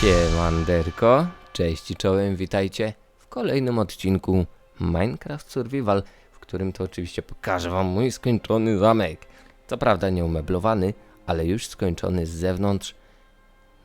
Siemanderko, cześć i czołem, witajcie w kolejnym odcinku Minecraft Survival, w którym to oczywiście pokażę wam mój skończony zamek. Co prawda nieumeblowany, ale już skończony z zewnątrz.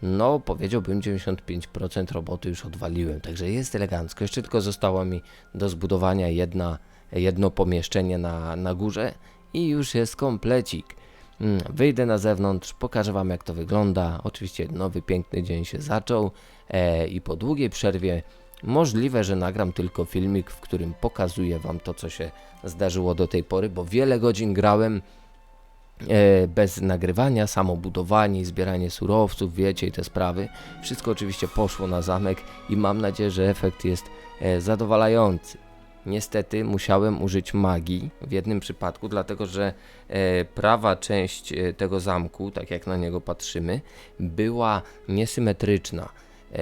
No, powiedziałbym 95% roboty już odwaliłem, także jest elegancko. Jeszcze tylko zostało mi do zbudowania jedna, jedno pomieszczenie na, na górze i już jest komplecik. Mm, Wyjdę na zewnątrz, pokażę Wam jak to wygląda. Oczywiście nowy piękny dzień się zaczął e, i po długiej przerwie możliwe, że nagram tylko filmik, w którym pokazuję Wam to, co się zdarzyło do tej pory, bo wiele godzin grałem e, bez nagrywania, samo budowanie zbieranie surowców, wiecie i te sprawy. Wszystko oczywiście poszło na zamek i mam nadzieję, że efekt jest e, zadowalający. Niestety musiałem użyć magii w jednym przypadku, dlatego że e, prawa część e, tego zamku, tak jak na niego patrzymy, była niesymetryczna. E,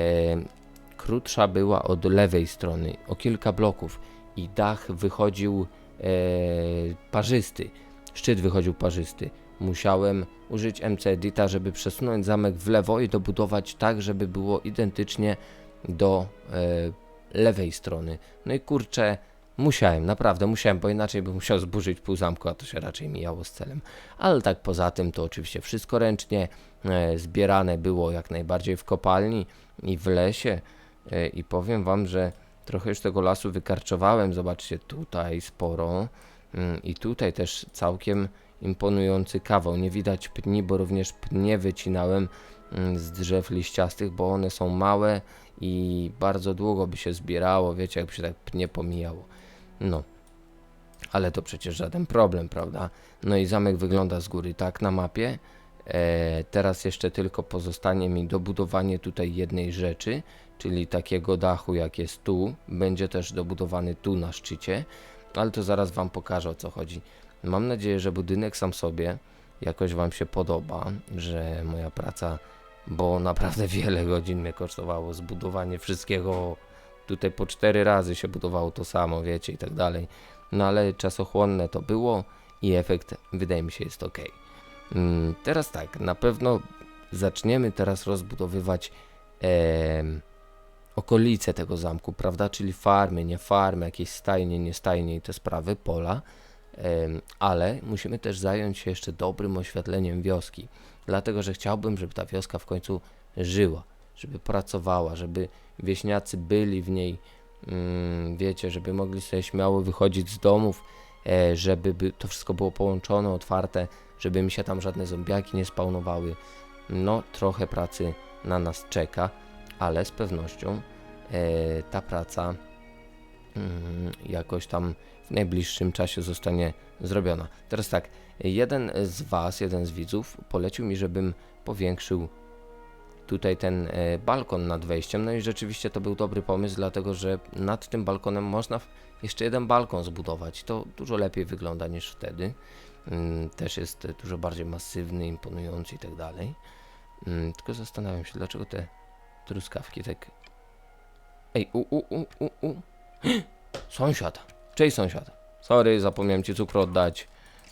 krótsza była od lewej strony o kilka bloków i dach wychodził parzysty. Szczyt wychodził parzysty. Musiałem użyć MC Edita, żeby przesunąć zamek w lewo i dobudować tak, żeby było identycznie do lewej strony. No i kurczę, musiałem, naprawdę musiałem, bo inaczej bym musiał zburzyć pół zamku, a to się raczej mijało z celem. Ale tak poza tym to oczywiście wszystko ręcznie e, zbierane było jak najbardziej w kopalni i w lesie e, i powiem wam, że trochę już tego lasu wykarczowałem, zobaczcie tutaj sporo mm, i tutaj też całkiem imponujący kawał. Nie widać pni, bo również pnie wycinałem z drzew liściastych, bo one są małe i bardzo długo by się zbierało, wiecie, jakby się tak pnie pomijało. No, ale to przecież żaden problem, prawda? No i zamek wygląda z góry tak na mapie. E, teraz jeszcze tylko pozostanie mi dobudowanie tutaj jednej rzeczy, czyli takiego dachu jak jest tu. Będzie też dobudowany tu na szczycie, ale to zaraz Wam pokażę o co chodzi. Mam nadzieję, że budynek sam sobie jakoś Wam się podoba, że moja praca, bo naprawdę wiele godzin mnie kosztowało zbudowanie wszystkiego. Tutaj po cztery razy się budowało to samo, wiecie, i tak dalej. No ale czasochłonne to było i efekt wydaje mi się jest ok. Mm, teraz tak, na pewno zaczniemy teraz rozbudowywać em, okolice tego zamku, prawda? Czyli farmy, nie farmy, jakieś stajnie, nie stajnie i te sprawy, pola. Em, ale musimy też zająć się jeszcze dobrym oświetleniem wioski, dlatego że chciałbym, żeby ta wioska w końcu żyła, żeby pracowała, żeby wieśniacy byli w niej, mm, wiecie, żeby mogli sobie śmiało wychodzić z domów, e, żeby by to wszystko było połączone, otwarte, żeby mi się tam żadne zombiaki nie spawnowały. No, trochę pracy na nas czeka, ale z pewnością e, ta praca jakoś tam w najbliższym czasie zostanie zrobiona. Teraz tak, jeden z Was, jeden z widzów polecił mi, żebym powiększył tutaj ten e, balkon nad wejściem. No i rzeczywiście to był dobry pomysł, dlatego że nad tym balkonem można jeszcze jeden balkon zbudować. To dużo lepiej wygląda niż wtedy. Mm, Też jest dużo bardziej masywny, imponujący i tak dalej. Mm, Tylko zastanawiam się, dlaczego te truskawki tak... Ej, u, u, u, u, u. Sąsiad. Cześć sąsiad. Sorry, zapomniałem ci cukru oddać.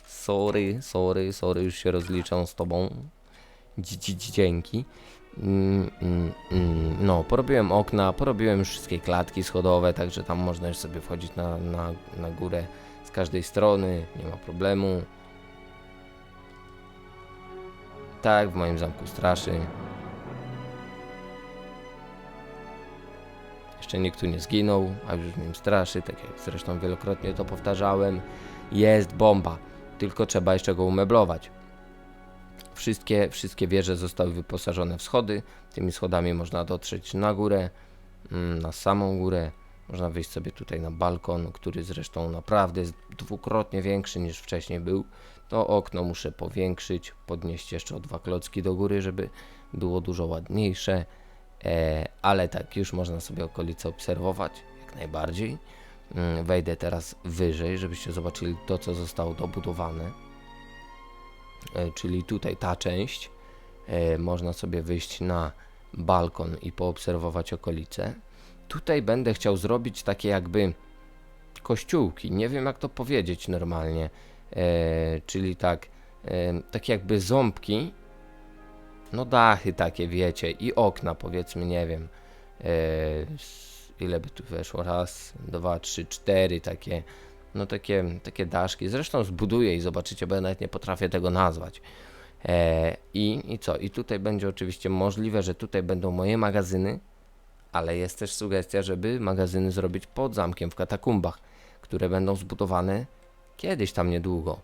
Sorry, sorry, sorry, już się rozliczam z tobą. Dzi- dzi- Dzięki. Mm, mm, mm. No, porobiłem okna, porobiłem wszystkie klatki schodowe, także tam można już sobie wchodzić na, na, na górę z każdej strony, nie ma problemu. Tak, w moim zamku straszy. Jeszcze nikt tu nie zginął, a już nim straszy, tak jak zresztą wielokrotnie to powtarzałem. Jest bomba, tylko trzeba jeszcze go umeblować. Wszystkie, wszystkie wieże zostały wyposażone w schody. Tymi schodami można dotrzeć na górę, mm, na samą górę. Można wyjść sobie tutaj na balkon, który zresztą naprawdę jest dwukrotnie większy niż wcześniej był. To okno muszę powiększyć, podnieść jeszcze o dwa klocki do góry, żeby było dużo ładniejsze. E, ale tak, już można sobie okolice obserwować, jak najbardziej. Mm, Wejdę teraz wyżej, żebyście zobaczyli to, co zostało dobudowane. E, czyli tutaj ta część. E, można sobie wyjść na balkon i poobserwować okolice. Tutaj będę chciał zrobić takie jakby kościółki. Nie wiem jak to powiedzieć normalnie. Czyli tak takie jakby ząbki, no dachy takie, wiecie, i okna, powiedzmy, nie wiem, s- ile by tu weszło, raz, dwa, trzy, cztery takie, no takie, takie daszki. Zresztą zbuduję i zobaczycie, bo ja nawet nie potrafię tego nazwać. E, i, I co? I tutaj będzie oczywiście możliwe, że tutaj będą moje magazyny, ale jest też sugestia, żeby magazyny zrobić pod zamkiem w katakumbach, które będą zbudowane kiedyś tam niedługo.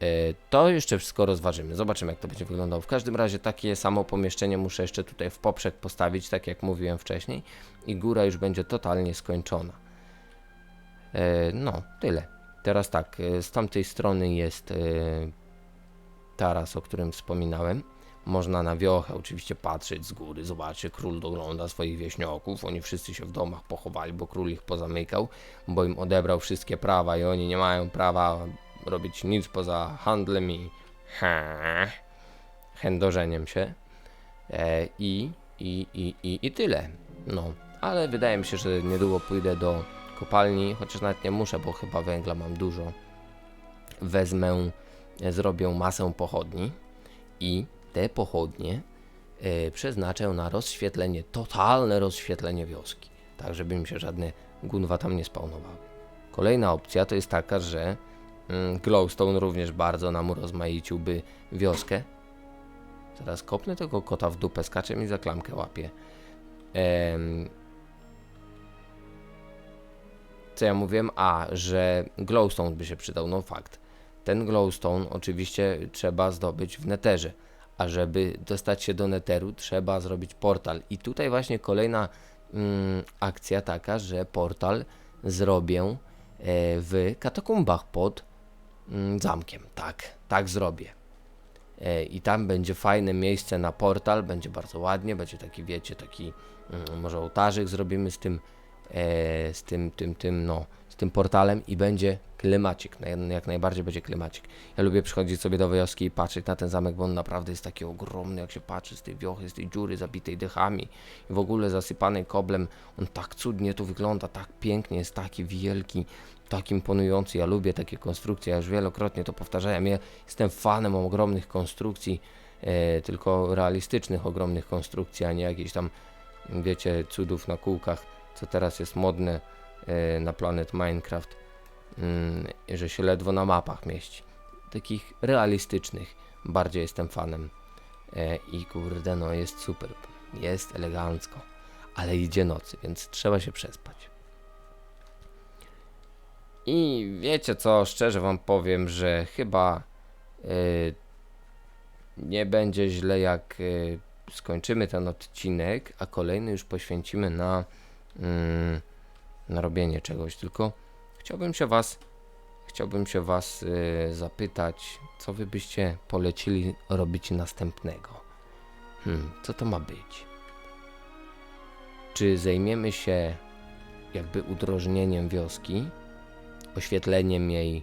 E, To jeszcze wszystko rozważymy. Zobaczymy, jak to będzie wyglądało. W każdym razie takie samo pomieszczenie muszę jeszcze tutaj w poprzek postawić, tak jak mówiłem wcześniej, i góra już będzie totalnie skończona. E, No, tyle. Teraz tak, e, z tamtej strony jest taras, o którym wspominałem. Można na wiochę oczywiście patrzeć z góry, zobaczcie, król dogląda swoich wieśniaków, oni wszyscy się w domach pochowali, bo król ich pozamykał, bo im odebrał wszystkie prawa i oni nie mają prawa robić nic poza handlem i he, chędożeniem się. E, i, i, i, i, I tyle. No, ale wydaje mi się, że niedługo pójdę do kopalni, chociaż nawet nie muszę, bo chyba węgla mam dużo. Wezmę, e, zrobię masę pochodni i te pochodnie e, przeznaczę na rozświetlenie, totalne rozświetlenie wioski, tak żeby mi się żadne gunwa tam nie spawnowały. Kolejna opcja to jest taka, że glowstone również bardzo nam urozmaiciłby wioskę. Zaraz kopnę tego kota w dupę, skacze mi za klamkę łapie. Em, co ja mówiłem? A, że glowstone by się przydał, no fakt. Ten glowstone oczywiście trzeba zdobyć w neterze, a żeby dostać się do neteru trzeba zrobić portal. I tutaj właśnie kolejna mm, akcja taka, że portal zrobię e, w katakumbach pod mm, zamkiem. Tak, tak zrobię. E, I tam będzie fajne miejsce na portal, będzie bardzo ładnie, będzie taki, wiecie, taki mm, może ołtarzyk zrobimy z tym, e, z tym, tym, tym, no, z tym portalem i będzie klimacik, jak najbardziej będzie klimacik. Ja lubię przychodzić sobie do wioski i patrzeć na ten zamek, bo on naprawdę jest taki ogromny, jak się patrzy z tej wiochy, z tej dziury zabitej dechami i w ogóle zasypanej koblem. On tak cudnie tu wygląda, tak pięknie, jest taki wielki, tak imponujący. Ja lubię takie konstrukcje, ja już wielokrotnie to powtarzałem. Ja jestem fanem ogromnych konstrukcji, e, tylko realistycznych ogromnych konstrukcji, a nie jakichś tam, wiecie, cudów na kółkach, co teraz jest modne e, na planet Minecraft, mm, że się ledwo na mapach mieści. Takich realistycznych bardziej jestem fanem. E, I kurde, no jest super, jest elegancko, ale idzie nocy, więc trzeba się przespać. I wiecie co, szczerze wam powiem, że chyba y, nie będzie źle jak y, skończymy ten odcinek, a kolejny już poświęcimy na, mm, na robienie czegoś. Tylko chciałbym się was, chciałbym się was y, zapytać, co wy byście polecili robić następnego. Hmm, co to ma być? Czy zajmiemy się jakby udrożnieniem wioski? Oświetleniem jej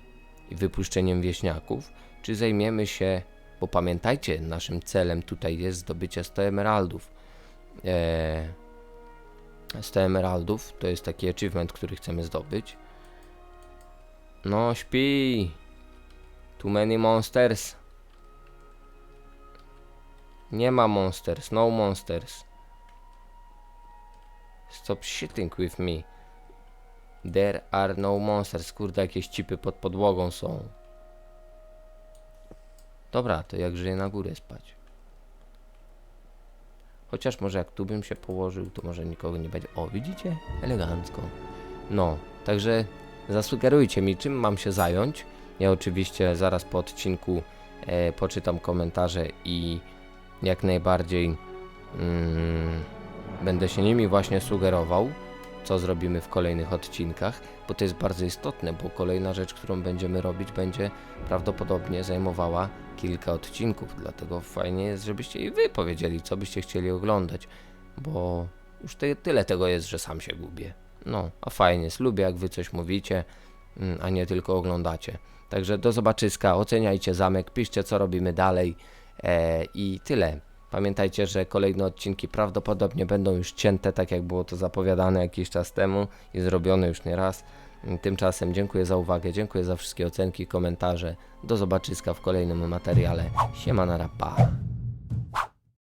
i wypuszczeniem wieśniaków, czy zajmiemy się, bo pamiętajcie, naszym celem tutaj jest zdobycie 100 emeraldów. Eee, 100 emeraldów to jest taki achievement, który chcemy zdobyć. No, śpi! Too many monsters. Nie ma monsters, no monsters. Stop shitting with me. There are no monsters. Kurde, jakieś cipy pod podłogą są. Dobra, to jak żyję na górę spać. Chociaż może jak tu bym się położył, to może nikogo nie będzie. O, widzicie? Elegancko. No, także zasugerujcie mi, czym mam się zająć. Ja oczywiście zaraz po odcinku e, poczytam komentarze i jak najbardziej mm, będę się nimi właśnie sugerował co zrobimy w kolejnych odcinkach, bo to jest bardzo istotne, bo kolejna rzecz, którą będziemy robić, będzie prawdopodobnie zajmowała kilka odcinków, dlatego fajnie jest, żebyście i wy powiedzieli, co byście chcieli oglądać, bo już ty, tyle tego jest, że sam się gubię. No, a fajnie jest, lubię jak wy coś mówicie, mm, a nie tylko oglądacie. Także do zobaczyska, oceniajcie zamek, piszcie co robimy dalej e, i tyle. Pamiętajcie, że kolejne odcinki prawdopodobnie będą już cięte, tak jak było to zapowiadane jakiś czas temu i zrobione już nie raz. Tymczasem dziękuję za uwagę, dziękuję za wszystkie ocenki, komentarze. Do zobaczyska w kolejnym materiale. Siemana rapa.